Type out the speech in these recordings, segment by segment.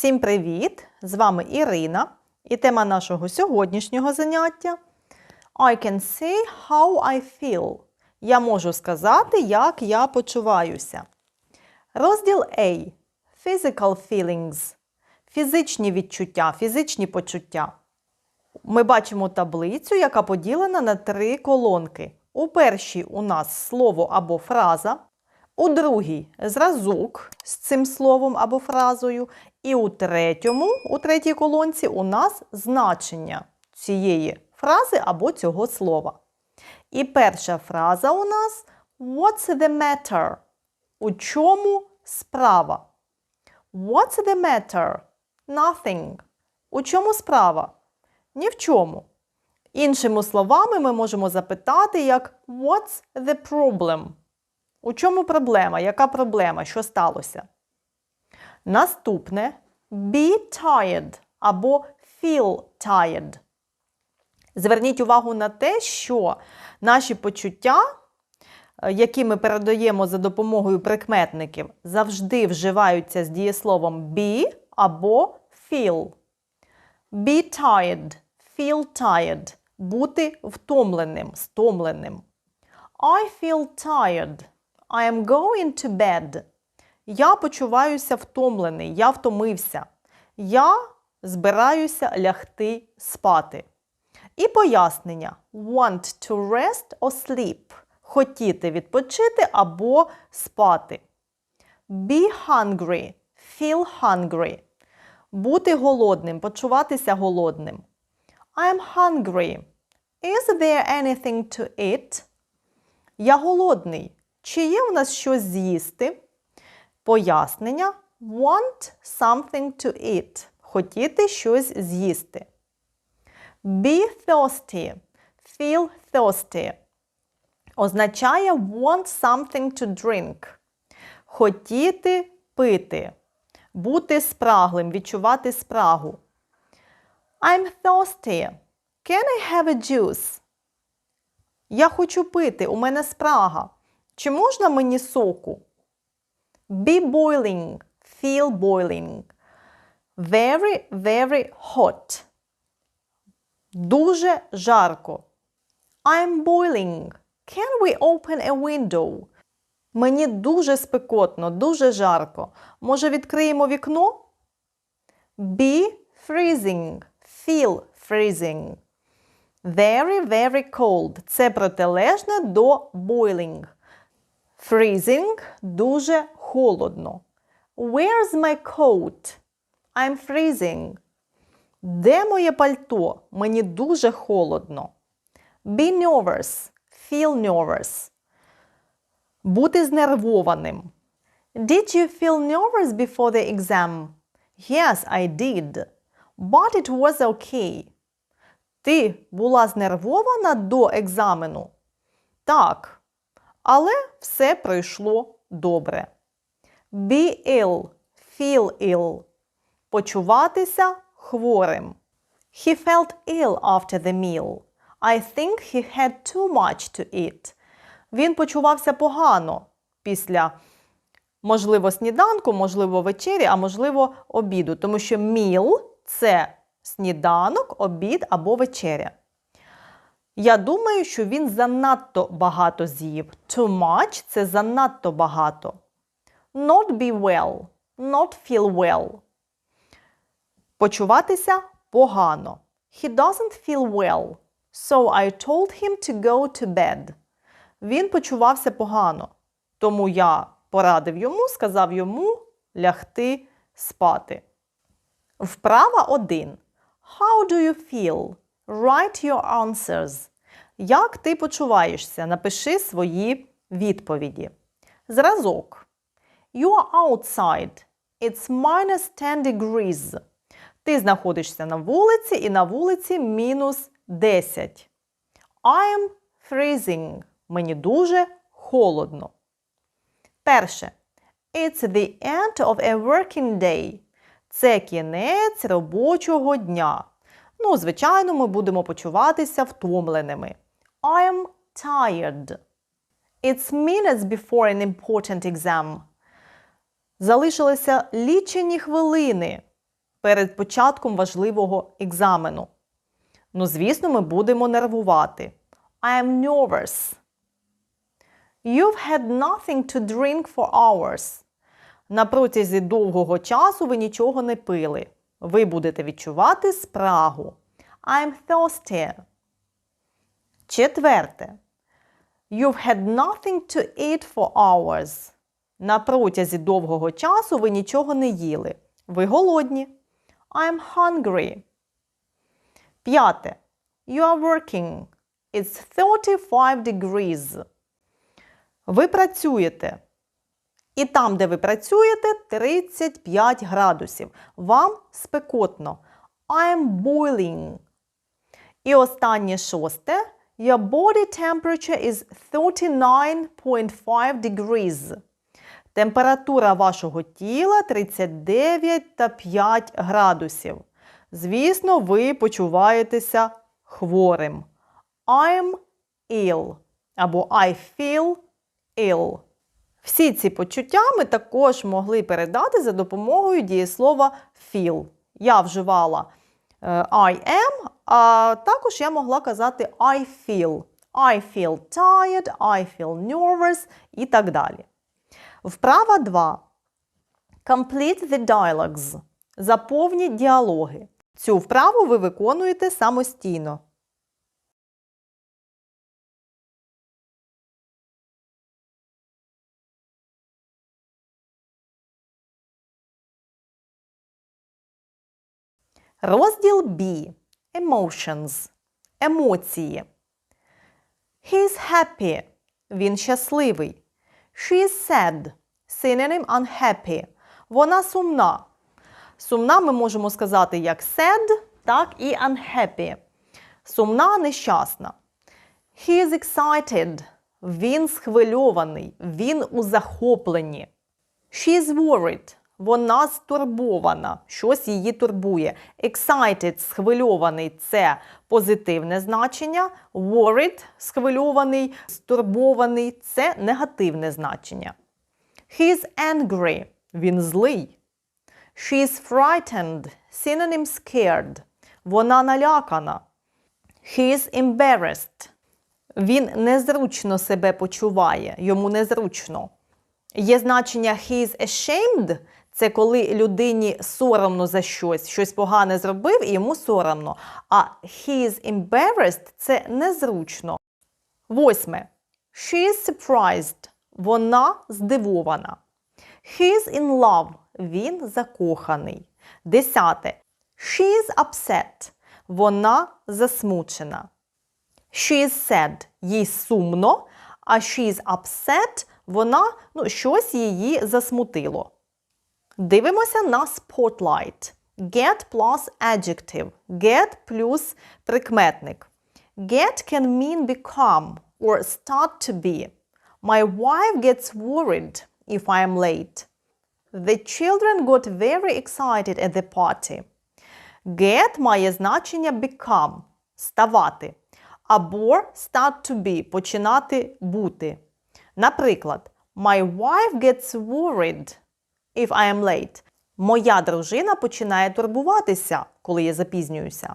Всім привіт! З вами Ірина і тема нашого сьогоднішнього заняття I can say how I feel. Я можу сказати, як я почуваюся. Розділ A. Physical feelings. Фізичні відчуття, фізичні почуття. Ми бачимо таблицю, яка поділена на три колонки. У першій у нас слово або фраза, у другій зразок з цим словом або фразою, і у третьому, у третій колонці, у нас значення цієї фрази або цього слова. І перша фраза у нас What's the matter? У чому справа? What's the matter? Nothing. У чому справа? Ні в чому. Іншими словами, ми можемо запитати, як What's the problem? У чому проблема? Яка проблема? Що сталося? Наступне be tired або feel tired. Зверніть увагу на те, що наші почуття, е, які ми передаємо за допомогою прикметників, завжди вживаються з дієсловом be або feel. Be tired, feel tired. Бути втомленим, стомленим. I feel tired. I am going to bed. Я почуваюся втомлений, я втомився. Я збираюся лягти спати. І пояснення: want to rest or sleep. Хотіти відпочити або спати. Be hungry. Feel hungry. Бути голодним, почуватися голодним. I'm hungry. Is there anything to eat? Я голодний. Чи є у нас щось з'їсти? Пояснення want something to eat. Хотіти щось з'їсти. Be thirsty. Feel thirsty. Означає want something to drink. Хотіти пити. Бути спраглим, відчувати спрагу. I'm thirsty. Can I have a juice? Я хочу пити, у мене спрага. Чи можна мені соку? Be boiling. Feel boiling. Very, very hot. Дуже жарко. I'm boiling. Can we open a window? Мені дуже спекотно, дуже жарко. Може, відкриємо вікно? Be freezing. Feel freezing. Very, very cold. Це протилежне до boiling. Freezing – дуже холодно. Where's my coat? I'm freezing. Де моє пальто? Мені дуже холодно. Be nervous. Feel nervous. Бути знервованим. Did you feel nervous before the exam? Yes, I did. But it was okay. Ти була знервована до екзамену? Так. Але все пройшло добре. Be ill. Feel ill. Почуватися хворим. He felt ill after the meal. I think he had too much to eat. Він почувався погано після, можливо, сніданку, можливо, вечері, а можливо, обіду. Тому що meal – це сніданок, обід або вечеря. Я думаю, що він занадто багато з'їв. Too much – це занадто багато. Not be well. Not feel well. Почуватися погано. He doesn't feel well. So I told him to go to bed. Він почувався погано. Тому я порадив йому, сказав йому лягти спати. Вправа 1. How do you feel? Write your answers. Як ти почуваєшся? Напиши свої відповіді. Зразок. You are outside. It's minus 10 degrees. Ти знаходишся на вулиці і на вулиці мінус 10. I'm freezing. Мені дуже холодно. Перше. It's the end of a working day. Це кінець робочого дня. Ну, звичайно, ми будемо почуватися втомленими. I'm tired. It's minutes before an important exam. Залишилися лічені хвилини перед початком важливого екзамену? Ну, звісно, ми будемо нервувати. I am nervous. You've had nothing to drink for hours. На протязі довгого часу ви нічого не пили. Ви будете відчувати спрагу. I'm thirsty. Четверте. You've had nothing to eat for hours. На протязі довгого часу ви нічого не їли. Ви голодні. I'm hungry. П'яте. You are working. It's 35 degrees. Ви працюєте. І там, де ви працюєте, 35 градусів. Вам спекотно. I'm boiling. І останнє шосте. Your body temperature is 39.5 degrees. Температура вашого тіла 39 та 5 градусів. Звісно, ви почуваєтеся хворим. I'm ill або I feel ill. Всі ці почуття ми також могли передати за допомогою дієслова feel. Я вживала е, I am, а також я могла казати I feel. I feel tired, I feel nervous і так далі. Вправа 2. Complete the dialogues. Заповніть діалоги. Цю вправу ви виконуєте самостійно. Розділ B. Emotions. Емоції. He's happy. Він щасливий. She's sad. Synonym unhappy. Вона сумна. Сумна ми можемо сказати як sad, так і unhappy. Сумна нещасна. He is excited. Він схвильований. Він у захопленні. She is worried. Вона стурбована, щось її турбує. Excited, схвильований це позитивне значення. Worried, схвильований, стурбований це негативне значення. He is angry. Він злий. She is frightened. Synonym scared. Вона налякана. He is embarrassed. Він незручно себе почуває. Йому незручно. Є значення he is ashamed – це коли людині соромно за щось, щось погане зробив і йому соромно. А he is embarrassed – це незручно. Восьме. She is surprised. Вона здивована. He is in love. Він закоханий. Десяте. She is upset. Вона засмучена. She is sad. Їй сумно. А she is upset. Вона ну, щось її засмутило. Дивимося на spotlight. Get plus adjective. Get плюс прикметник. Get can mean become or start to be. My wife gets worried if I am late. The children got very excited at the party. Get має значення become ставати. Або start to be починати бути. Наприклад, My wife gets worried if I am late. Моя дружина починає турбуватися, коли я запізнююся.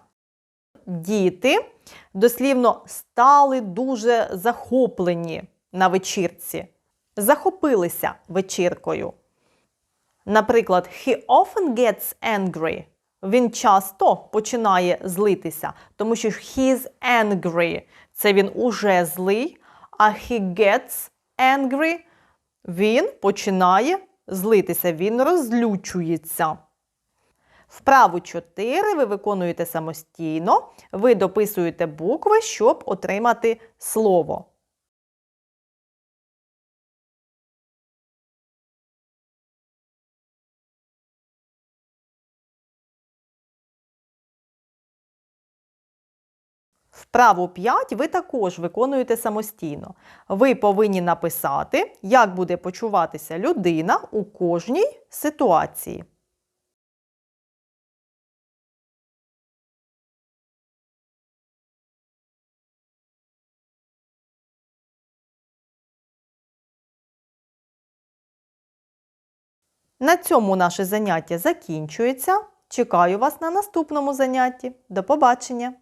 Діти дослівно стали дуже захоплені на вечірці, захопилися вечіркою. Наприклад, he often gets angry. Він часто починає злитися, тому що he's angry – це він уже злий, а he gets angry – він починає злитися, він розлючується. Вправу 4 ви виконуєте самостійно, ви дописуєте букви, щоб отримати слово. Вправу 5 ви також виконуєте самостійно. Ви повинні написати, як буде почуватися людина у кожній ситуації. На цьому наше заняття закінчується. Чекаю вас на наступному занятті. До побачення!